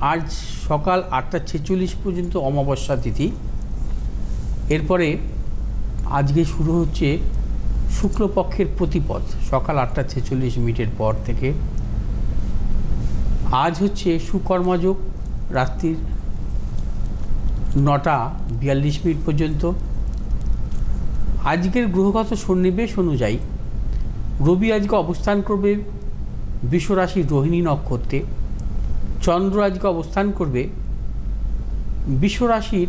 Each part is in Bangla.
আজ সকাল আটটা ছেচল্লিশ পর্যন্ত অমাবস্যা তিথি। এরপরে আজকে শুরু হচ্ছে শুক্লপক্ষের প্রতিপদ, সকাল আটটা ছেচল্লিশ মিনিটের পর থেকে। আজ হচ্ছে সুকর্মাযোগ রাত্রির নটা বিয়াল্লিশ মিনিট পর্যন্ত। আজকের গ্রহগত সন্নিবেশ অনুযায়ী রবি আজকে অবস্থান করবে বিশ্বরাশি রোহিণী নক্ষত্রে। চন্দ্র আজকে অবস্থান করবে বিশ্বরাশির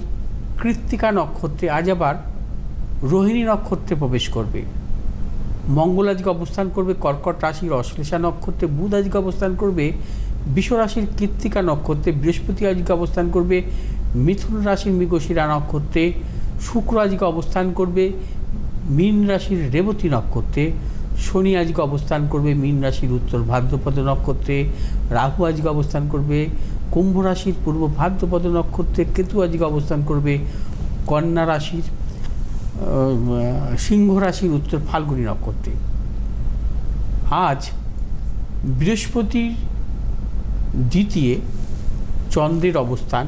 কৃত্তিকা নক্ষত্রে, আজ আবার রোহিণী নক্ষত্রে প্রবেশ করবে। মঙ্গল আজকে অবস্থান করবে, কর্কট রাশির অশ্লেষা নক্ষত্রে, বুধ আজকে অবস্থান করবে বিশ্বরাশির কৃত্তিকা নক্ষত্রে, বৃহস্পতি আজকে অবস্থান করবে, মিথুন রাশির মৃগশিরা নক্ষত্রে, শুক্র আজকে অবস্থান করবে, মীন রাশির রেবতী নক্ষত্রে। শনি আজকে অবস্থান করবে মীন রাশির উত্তর ভাদ্রপদ নক্ষত্রে, রাহু আজকে অবস্থান করবে কুম্ভ রাশির পূর্ব ভাদ্রপদ নক্ষত্রে, কেতু আজকে অবস্থান করবে কন্যা রাশির সিংহ রাশির উত্তর ফাল্গুনী নক্ষত্রে। আজ বৃহস্পতির দ্বিতীয় চন্দ্রের অবস্থান,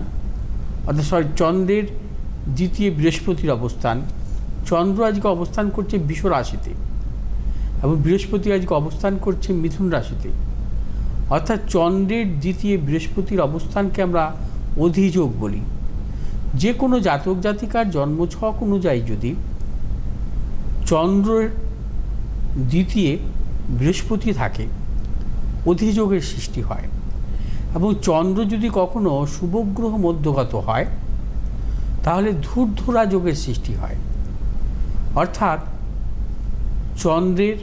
অর্থাৎ সরি চন্দ্রের দ্বিতীয় বৃহস্পতির অবস্থান। চন্দ্র আজকে অবস্থান করছে বিষ রাশিতে। এবং বৃহস্পতি আজকে অবস্থান করছে মিথুন রাশিতে। অর্থাৎ চন্দ্রের দ্বিতীয় বৃহস্পতির অবস্থানকে আমরা অধিযোগ বলি। যে কোনো জাতক জাতিকার জন্মছক অনুযায়ী যদি চন্দ্রের দ্বিতীয় বৃহস্পতি থাকে, অধিযোগের সৃষ্টি হয় এবং চন্দ্র যদি কখনো শুভগ্রহ মধ্যগত হয়, তাহলে ধূর্ধরা যোগের সৃষ্টি হয়। অর্থাৎ চন্দ্রের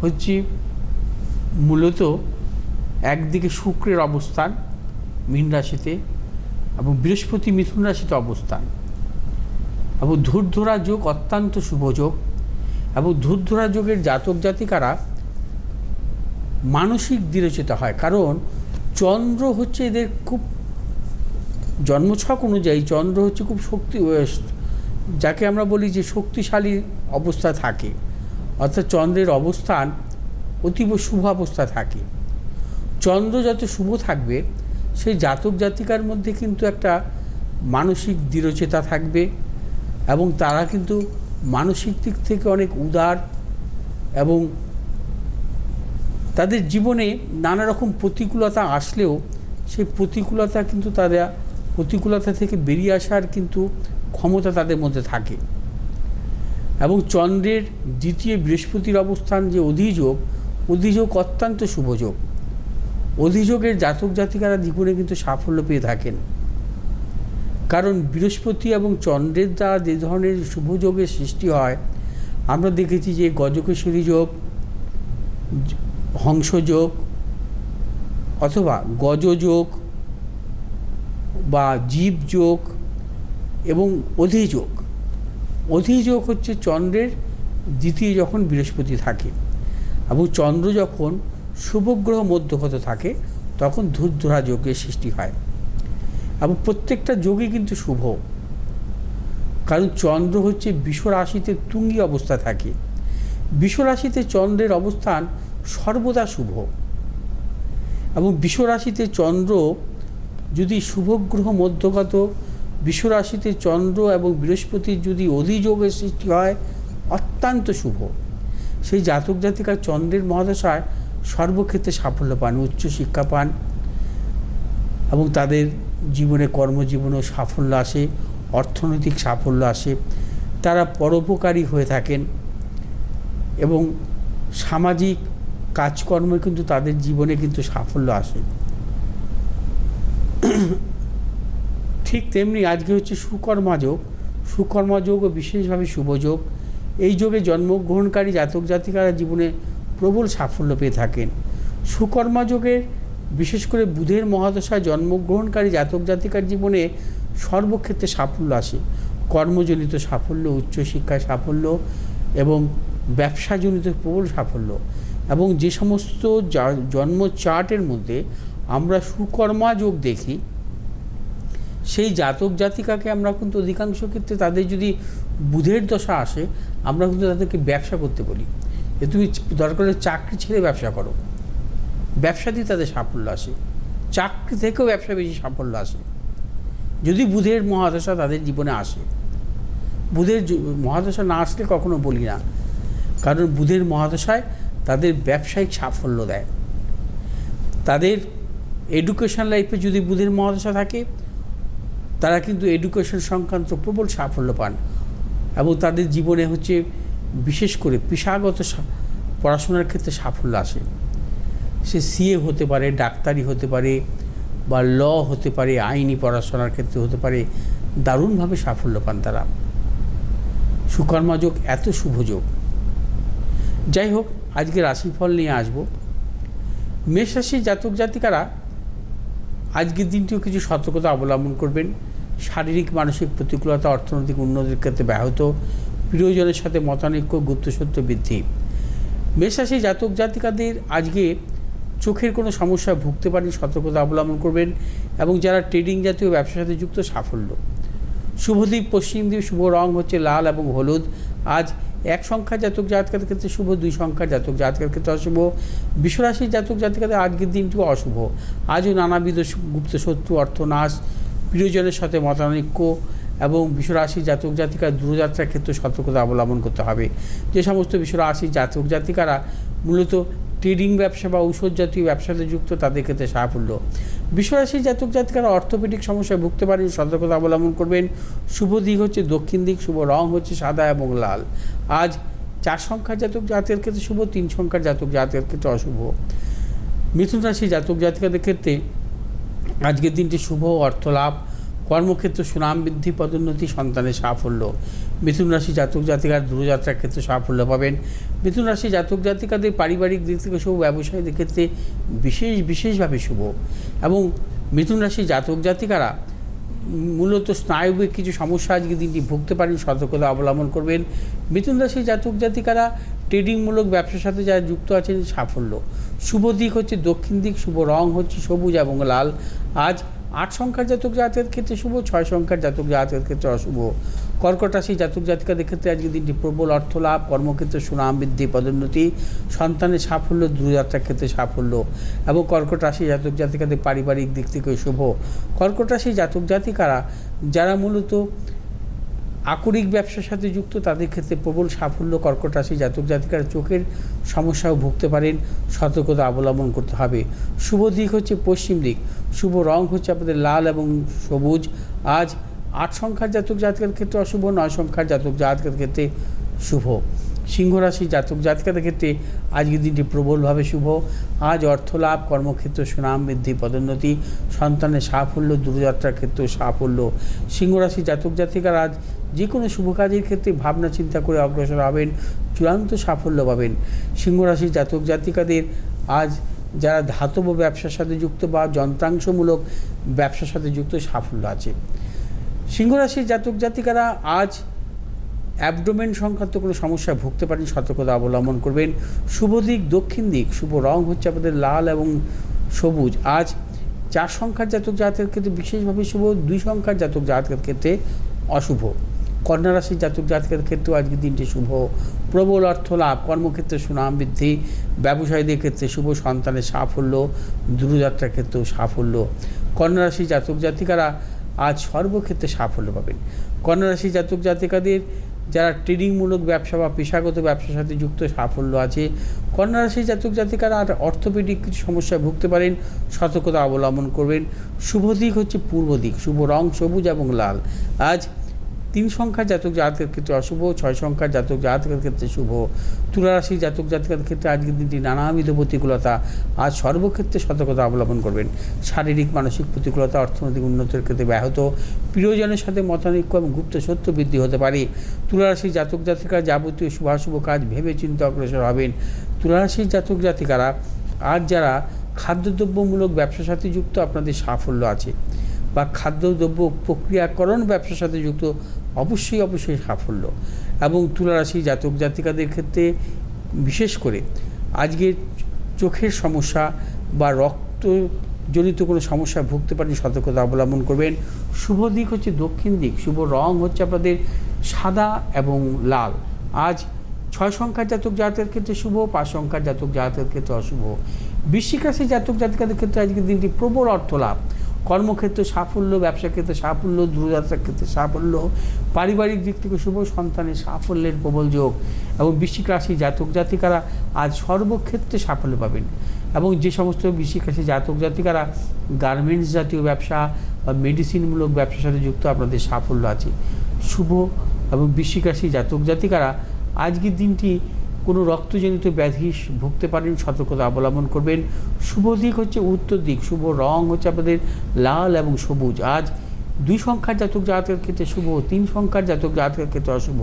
হচ্ছে মূলত একদিকে শুক্রের অবস্থান মীন রাশিতে এবং বৃহস্পতি মিথুন রাশিতে অবস্থান। এবং ধূর্ধরা যোগ অত্যন্ত শুভ যোগ এবং ধূর্ধরা যোগের জাতক জাতিকারা মানসিক দৃঢ়চেতা হয়। কারণ চন্দ্র হচ্ছে এদের খুব জন্মছক অনুযায়ী চন্দ্র হচ্ছে খুব শক্তি যাকে আমরা বলি যে শক্তিশালী অবস্থা থাকে। অর্থাৎ চন্দ্রের অবস্থান অতীব শুভ অবস্থা থাকে। চন্দ্র যত শুভ থাকবে সেই জাতক জাতিকার মধ্যে কিন্তু একটা মানসিক দৃঢ়চেতা থাকবে এবং তারা কিন্তু মানসিক দিক থেকে অনেক উদার এবং তাদের জীবনে নানা রকম প্রতিকূলতা আসলেও সেই প্রতিকূলতা কিন্তু তারা, প্রতিকূলতা থেকে বেরিয়ে আসার কিন্তু ক্ষমতা তাদের মধ্যে থাকে। এবং চন্দ্রের দ্বিতীয় বৃহস্পতির অবস্থান যে অধিযোগ অধিযোগ অত্যন্ত শুভযোগ অধিযোগের জাতক জাতিকারা জীবনে কিন্তু সাফল্য পেয়ে থাকেন। কারণ বৃহস্পতি এবং চন্দ্রের দ্বারা যে ধরনের শুভযোগের সৃষ্টি হয়, আমরা দেখেছি যে গজকেশ্বরী যোগ হংসযোগ অথবা গজযোগ বা জীবযোগ এবং অধিযোগ অধিযোগ হচ্ছে চন্দ্রের, দ্বিতীয় যখন বৃহস্পতি থাকে। এবং চন্দ্র যখন শুভগ্রহ মধ্যগত থাকে, তখন ধূর্ধরা যোগের সৃষ্টি হয়। এবং প্রত্যেকটা যোগই কিন্তু শুভ। কারণ চন্দ্র হচ্ছে বিশ্বরাশিতে তুঙ্গি অবস্থা থাকে। বিশ্বরাশিতে চন্দ্রের অবস্থান সর্বদা শুভ। এবং বিশ্বরাশিতে চন্দ্র যদি শুভগ্রহ মধ্যগত বিশ্বরাশিতে চন্দ্র এবং বৃহস্পতির যদি অধিযোগের সৃষ্টি হয়, অত্যন্ত শুভ। সেই জাতক জাতিকার চন্দ্রের মহাদশায় সর্বক্ষেত্রে সাফল্য পান, উচ্চ শিক্ষা পান এবং তাদের জীবনে কর্মজীবনেও সাফল্য আসে, অর্থনৈতিক সাফল্য আসে। তারা পরোপকারী হয়ে থাকেন এবং সামাজিক কাজকর্মে কিন্তু তাদের জীবনে কিন্তু সাফল্য আসে। ঠিক তেমনি আজকে হচ্ছে সুকর্মাযোগ সুকর্মাযোগও বিশেষভাবে শুভযোগ এই যোগে জন্মগ্রহণকারী জাতক জাতিকারা জীবনে প্রবল সাফল্য পেয়ে থাকেন। সুকর্মাযোগের বিশেষ করে বুধের মহাদশায় জন্মগ্রহণকারী জাতক জাতিকার জীবনে সর্বক্ষেত্রে সাফল্য আসে। কর্মজনিত সাফল্য, উচ্চশিক্ষায় সাফল্য এবং ব্যবসাজনিত প্রবল সাফল্য এবং যে সমস্ত জন্ম চার্টের মধ্যে আমরা সুকর্মা যোগ দেখি সেই জাতক জাতিকাকে আমরা কিন্তু অধিকাংশ ক্ষেত্রে তাদের যদি বুধের দশা আসে, আমরা কিন্তু তাদেরকে ব্যবসা করতে বলি। যে তুমি দরকার চাকরি ছেড়ে ব্যবসা করো। ব্যবসাতেই তাদের সাফল্য আসে। চাকরি থেকেও ব্যবসা বেশি সাফল্য আসে। যদি বুধের মহাদশা তাদের জীবনে আসে। বুধের মহাদশা না আসলে কখনো বলি না। কারণ বুধের মহাদশায় তাদের ব্যবসায়িক সাফল্য দেয়। তাদের এডুকেশন লাইফে যদি বুধের মহাদশা থাকে তারা কিন্তু এডুকেশন সংক্রান্ত প্রবল সাফল্য পান এবং তাদের জীবনে হচ্ছে বিশেষ করে পেশাগত পড়াশোনার ক্ষেত্রে সাফল্য আসে। সে সিএ হতে পারে, ডাক্তারি হতে পারে বা ল হতে পারে, আইনি পড়াশোনার ক্ষেত্রে হতে পারে, দারুণভাবে সাফল্য পান তারা। সুকর্মাযোগ এত শুভযোগ যাই হোক, আজকে রাশিফল নিয়ে আসব। মেষ জাতক জাতিকারা, আজকের দিনটিও কিছু সতর্কতা অবলম্বন করবেন। শারীরিক, মানসিক প্রতিকূলতা অর্থনৈতিক উন্নতির ক্ষেত্রে ব্যাহত। প্রিয়জনের সাথে মতানৈক্য গুপ্তসত্য বৃদ্ধি। মেষরাশি জাতক, জাতিকাদের আজকে চোখের কোনো সমস্যায় ভুগতে পারেন, সতর্কতা অবলম্বন করবেন এবং যারা ট্রেডিং জাতীয় ব্যবসার সাথে যুক্ত, সাফল্য। শুভদ্বীপ পশ্চিম দ্বীপ শুভ রং হচ্ছে লাল এবং হলুদ। আজ এক সংখ্যার জাতক, জাতকের ক্ষেত্রে শুভ, দুই সংখ্যার জাতক, জাতকের ক্ষেত্রে অশুভ। বিশ্বরাশির জাতক, জাতিকাদের আজকের দিনটিও অশুভ। আজও নানাবিধ গুপ্ত শত্রু অর্থনাশ প্রিয়জনের সাথে মতানৈক্য এবং বিশ্বরাশির জাতক জাতিকার দূরযাত্রার ক্ষেত্রে সতর্কতা অবলম্বন করতে হবে। যে সমস্ত বিশ্বরাশির জাতক জাতিকারা মূলত ট্রেডিং ব্যবসা বা ঔষধ জাতীয় ব্যবসাতে যুক্ত, তাদের ক্ষেত্রে সাফল্য। বিশ্বরাশির জাতক জাতিকারা অর্থোপেডিক সমস্যায় ভুগতে পারেন, সতর্কতা অবলম্বন করবেন। শুভ দিক হচ্ছে দক্ষিণ দিক, শুভ রং হচ্ছে সাদা এবং লাল। আজ চার সংখ্যার জাতক জাতের ক্ষেত্রে শুভ, তিন সংখ্যার জাতক জাতের ক্ষেত্রে অশুভ। মিথুন রাশি জাতক জাতিকাদের ক্ষেত্রে আজকের দিনটি শুভ অর্থ লাভ কর্মক্ষেত্র সুনাম বৃদ্ধি, পদোন্নতি, সন্তানের সাফল্য। মিথুন রাশি জাতক জাতিকার দূরযাত্রার ক্ষেত্রে সাফল্য পাবেন। মিথুন রাশি জাতক জাতিকাদের পারিবারিক দিক থেকে শুভ, ব্যবসায়ীদের ক্ষেত্রে বিশেষ, বিশেষভাবে শুভ। এবং মিথুন রাশি জাতক জাতিকারা মূলত স্নায়বিক কিছু সমস্যা আজকে দিনটি ভুগতে পারেন, সতর্কতা অবলম্বন করবেন। মিথুন রাশি জাতক জাতিকারা ট্রেডিংমূলক ব্যবসার সাথে যারা যুক্ত আছেন, সাফল্য। শুভ দিক হচ্ছে দক্ষিণ দিক, শুভ রং হচ্ছে সবুজ এবং লাল। আজ আট সংখ্যার জাতক জাতকের ক্ষেত্রে শুভ, ছয় সংখ্যার জাতক জাতকের ক্ষেত্রে অশুভ। কর্কট রাশি জাতক জাতিকাদের ক্ষেত্রে আজকে দিনটি প্রবল অর্থ লাভ কর্মক্ষেত্রে সুনাম বৃদ্ধি, পদোন্নতি, সন্তানের সাফল্য, দূরযাত্রার ক্ষেত্রে সাফল্য এবং কর্কট রাশি জাতক জাতিকাদের পারিবারিক দিক থেকে শুভ। কর্কট রাশি জাতক জাতিকারা, যারা মূলত আকরিক ব্যবসার সাথে যুক্ত, তাদের ক্ষেত্রে প্রবল সাফল্য কর্কট রাশি জাতক জাতিকারা চোখের সমস্যাও ভুগতে পারেন। সতর্কতা অবলম্বন করতে হবে। শুভ দিক হচ্ছে পশ্চিম দিক। শুভ রং হচ্ছে আপনাদের লাল এবং সবুজ। আজ আট সংখ্যার জাতক জাতকের ক্ষেত্রে অশুভ, নয় সংখ্যার জাতক জাতকের ক্ষেত্রে শুভ। সিংহ রাশি জাতক জাতিকাদের ক্ষেত্রে আজকের দিনটি প্রবলভাবে শুভ। আজ অর্থ লাভ কর্মক্ষেত্র সুনাম বৃদ্ধি, পদোন্নতি, সন্তানের সাফল্য, দূরযাত্রার ক্ষেত্রেও সাফল্য। সিংহ রাশি জাতক জাতিকার আজ যে কোনো শুভ কাজের ক্ষেত্রে ভাবনা চিন্তা করে অগ্রসর হবেন, চূড়ান্ত সাফল্য পাবেন। সিংহ রাশির জাতক জাতিকাদের আজ যারা ধাতব ব্যবসার সাথে যুক্ত বা যন্ত্রাংশমূলক ব্যবসার সাথে যুক্ত সাফল্য আছে। সিংহ রাশির জাতক জাতিকারা আজ অ্যাবডোমেন সংক্রান্ত কোনো সমস্যায় ভুগতে পারেন, সতর্কতা অবলম্বন করবেন। শুভ দিক, দক্ষিণ দিক, শুভ রং হচ্ছে আপনাদের লাল এবং সবুজ। আজ চার সংখ্যার জাতক জাতকের ক্ষেত্রে বিশেষভাবে শুভ, দুই সংখ্যার জাতক জাতকের ক্ষেত্রে অশুভ। কন্যা রাশির জাতক জাতকের ক্ষেত্রেও আজকের দিনটি শুভ। প্রবল অর্থ লাভ, কর্মক্ষেত্রে সুনাম বৃদ্ধি, ব্যবসায়ীদের ক্ষেত্রে শুভ সন্তানের সাফল্য, দূরযাত্রার ক্ষেত্রেও সাফল্য। কন্যা জাতক জাতিকারা আজ সর্বক্ষেত্রে সাফল্য পাবেন। কন্যা রাশি জাতক জাতিকাদের যারা ট্রেডিংমূলক ব্যবসা বা পেশাগত ব্যবসার সাথে যুক্ত সাফল্য আছে কন্যা রাশি জাতক জাতিকারা আর অর্থোপেডিক কিছু সমস্যায় ভুগতে পারেন, সতর্কতা অবলম্বন করবেন। শুভ দিক হচ্ছে পূর্ব দিক, শুভ রং সবুজ এবং লাল। আজ তিন সংখ্যার জাতক জাতকের ক্ষেত্রে অশুভ, ছয় সংখ্যার জাতক জাতকের ক্ষেত্রে শুভ তুলারাশি জাতক জাতকের ক্ষেত্রে আজকের দিনটি নানাবিধ প্রতিকূলতা আজ সর্বক্ষেত্রে সতর্কতা অবলম্বন করবেন। শারীরিক, মানসিক প্রতিকূলতা, অর্থনৈতিক উন্নতির ক্ষেত্রে ব্যাহত, প্রিয়জনের সাথে মতানৈক্য এবং গুপ্ত সত্য বৃদ্ধি হতে পারে। তুলারাশি জাতক জাতিকার যাবতীয় শুভাশুভ কাজ ভেবে চিন্তে অগ্রসর হবেন। তুলারাশির জাতক জাতিকারা আজ যারা খাদ্যদ্রব্যমূলক ব্যবসার সাথে যুক্ত, আপনাদের সাফল্য আছে। বা খাদ্যদ্রব্য প্রক্রিয়াকরণ ব্যবসার সাথে যুক্ত অবশ্যই অবশ্যই সাফল্য। এবং তুলারাশি জাতক জাতিকাদের ক্ষেত্রে বিশেষ করে আজকে চোখের সমস্যা বা রক্তজনিত কোনো সমস্যা ভুগতে পারেন সতর্কতা অবলম্বন করবেন। শুভ দিক হচ্ছে দক্ষিণ দিক। শুভ রং হচ্ছে আপনাদের সাদা এবং লাল। আজ ছয় সংখ্যার জাতক জাতকের ক্ষেত্রে শুভ, পাঁচ সংখ্যার জাতক জাতকের ক্ষেত্রে অশুভ। বৃশ্চিক রাশি জাতক জাতিকাদের ক্ষেত্রে আজকের দিনটি প্রবল অর্থ লাভ কর্মক্ষেত্রে সাফল্য ব্যবসা ক্ষেত্রে সাফল্য, দূরযাত্রার ক্ষেত্রে সাফল্য, পারিবারিক দিক থেকে শুভ সন্তানের সাফল্যের প্রবল যোগ এবং বৃশ্চিক রাশি জাতক জাতিকারা আজ সর্বক্ষেত্রে সাফল্য পাবেন এবং যে সমস্ত বৃশ্চিক রাশি জাতক জাতিকারা গার্মেন্টস জাতীয় ব্যবসা বা মেডিসিনমূলক ব্যবসার সাথে যুক্ত, আপনাদের সাফল্য আছে। শুভ এবং বৃশ্চিক রাশি জাতক জাতিকারা, আজকের দিনটি কোনো রক্তজনিত ব্যাধি ভুগতে পারেন, সতর্কতা অবলম্বন করবেন। শুভ দিক হচ্ছে উত্তর দিক, শুভ রং হচ্ছে আপনাদের লাল এবং সবুজ। আজ দুই সংখ্যার জাতক জাতকের ক্ষেত্রে শুভ, তিন সংখ্যার জাতক জাতকের ক্ষেত্রে অশুভ।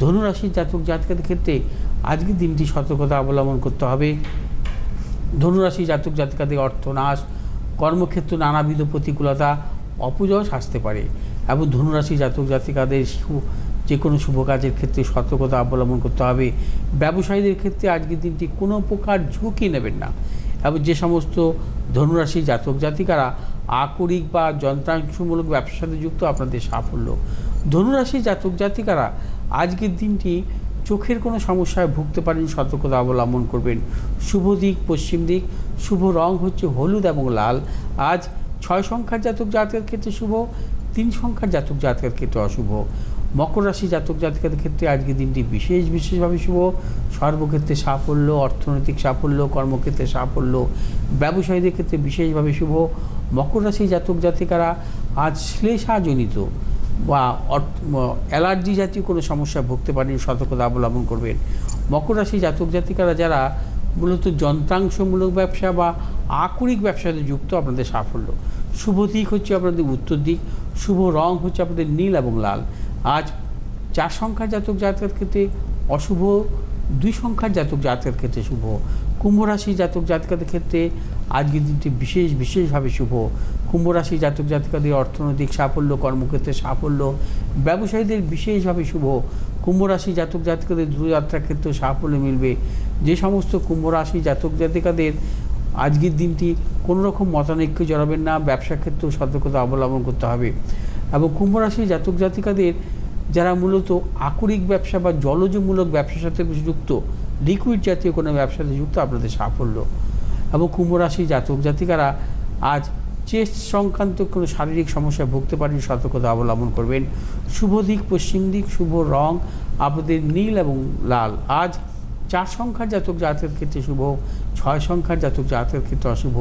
ধনুরাশির জাতক জাতকের ক্ষেত্রে আজকের দিনটি সতর্কতা অবলম্বন করতে হবে। ধনুরাশি জাতক জাতিকাদের অর্থনাশ, কর্মক্ষেত্র নানাবিধ প্রতিকূলতা অপজয় আসতে পারে। এবং ধনুরাশি জাতক জাতিকাদের যে কোনো শুভ কাজের ক্ষেত্রে সতর্কতা অবলম্বন করতে হবে। ব্যবসায়ীদের ক্ষেত্রে আজকের দিনটি কোনো প্রকার ঝুঁকি নেবেন না। এবং যে সমস্ত ধনুরাশি জাতক জাতিকারা আকরিক বা যন্ত্রাংশমূলক ব্যবসার সাথে যুক্ত, আপনাদের সাফল্য। ধনুরাশি জাতক জাতিকারা আজকের দিনটি চোখের কোনো সমস্যায় ভুগতে পারেন, সতর্কতা অবলম্বন করবেন। শুভ দিক, পশ্চিম দিক, শুভ রং হচ্ছে হলুদ এবং লাল। আজ ছয় সংখ্যার জাতক জাতকের ক্ষেত্রে শুভ, তিন সংখ্যার জাতক জাতকের ক্ষেত্রে অশুভ। মকর রাশি জাতক জাতিকাদের ক্ষেত্রে আজকের দিনটি বিশেষ বিশেষভাবে শুভ। সর্বক্ষেত্রে সাফল্য, অর্থনৈতিক সাফল্য, কর্মক্ষেত্রে সাফল্য, ব্যবসায়ীদের ক্ষেত্রে বিশেষভাবে শুভ। মকর রাশি জাতক জাতিকারা আজ শ্লেষাজনিত বা অ্যালার্জি জাতীয় কোনো সমস্যা ভুগতে পারেন, সতর্কতা অবলম্বন করবেন। মকর রাশি জাতক জাতিকারা যারা মূলত যন্ত্রাংশমূলক ব্যবসা বা আকরিক ব্যবসাতে যুক্ত, আপনাদের সাফল্য। শুভ দিক হচ্ছে আপনাদের উত্তর দিক, শুভ রং হচ্ছে আপনাদের নীল এবং লাল। আজ চার সংখ্যার জাতক জাতকের ক্ষেত্রে অশুভ, দুই সংখ্যার জাতক জাতকের ক্ষেত্রে শুভ। কুম্ভ রাশি জাতক জাতকাদের ক্ষেত্রে আজকের দিনটি বিশেষ, বিশেষভাবে শুভ। কুম্ভ রাশি জাতক জাতিকাদের অর্থনৈতিক সাফল্য, কর্মক্ষেত্রে সাফল্য, ব্যবসায়ীদের বিশেষভাবে শুভ। কুম্ভ রাশি জাতক জাতিকাদের দূরযাত্রার ক্ষেত্রে সাফল্য মিলবে। যে সমস্ত কুম্ভ রাশি জাতক জাতিকাদের আজকের দিনটি কোনোরকম মতানৈক্য জড়াবেন না ব্যবসা ক্ষেত্রেও সতর্কতা অবলম্বন করতে হবে। এবং কুম্ভ রাশি জাতক জাতিকাদের যারা মূলত আকরিক ব্যবসা বা জলজমূলক ব্যবসার সাথে যুক্ত লিকুইড জাতীয় কোনো ব্যবসার সাথে যুক্ত আপনাদের সাফল্য। এবং কুম্ভ রাশি জাতক জাতিকারা আজ চেস্ট সংক্রান্ত কোনো শারীরিক সমস্যায় ভুগতে পারেন সতর্কতা অবলম্বন করবেন। শুভ দিক, পশ্চিম দিক, শুভ রং, আপনাদের নীল এবং লাল। আজ চার সংখ্যার জাতক জাতকের ক্ষেত্রে শুভ, ছয় সংখ্যার জাতক জাতকের ক্ষেত্রে অশুভ।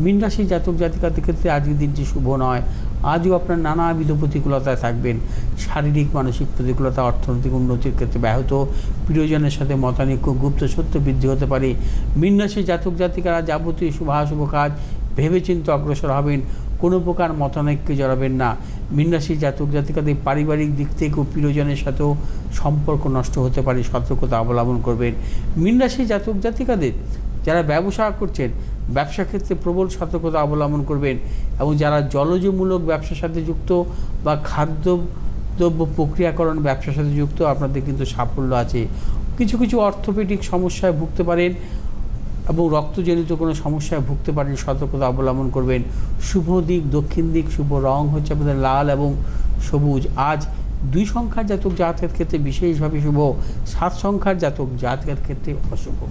মীন রাশির জাতক জাতিকাদের ক্ষেত্রে আজকের দিনটি শুভ নয়। আজও আপনার নানাবিধ প্রতিকূলতায় থাকবেন। শারীরিক, মানসিক প্রতিকূলতা, অর্থনৈতিক উন্নতির ক্ষেত্রে ব্যাহত। প্রিয়জনের সাথে মতানৈক্য, গুপ্ত সত্য বৃদ্ধি হতে পারে। রাশির জাতক, জাতিকারা যাবতীয় শুভাশুভ কাজ ভেবেচিন্তে অগ্রসর হবেন। কোনো প্রকার মতানৈক্যে জড়াবেন না। মীনরাশি জাতক, জাতিকাদের পারিবারিক দিক থেকেও প্রিয়জনের সাথেও সম্পর্ক নষ্ট হতে পারে। সতর্কতা অবলম্বন করবেন। মীনরাশি জাতক, জাতিকাদের যারা ব্যবসা করছেন ব্যবসা ক্ষেত্রে প্রবল সতর্কতা অবলম্বন করবেন এবং যারা জলজমূলক ব্যবসার সাথে যুক্ত বা খাদ্য দ্রব্য প্রক্রিয়াকরণ ব্যবসার সাথে যুক্ত, আপনাদের কিন্তু সাফল্য আছে। কিছু কিছু অর্থোপেডিক সমস্যায় ভুগতে পারেন এবং রক্তজনিত কোনো সমস্যায় ভুগতে পারেন, সতর্কতা অবলম্বন করবেন। শুভ দিক, দক্ষিণ দিক, শুভ রং হচ্ছে আপনাদের লাল এবং সবুজ। আজ দুই সংখ্যার জাতক জাতকের ক্ষেত্রে বিশেষভাবে শুভ, সাত সংখ্যার জাতক জাতকের ক্ষেত্রে অশুভ।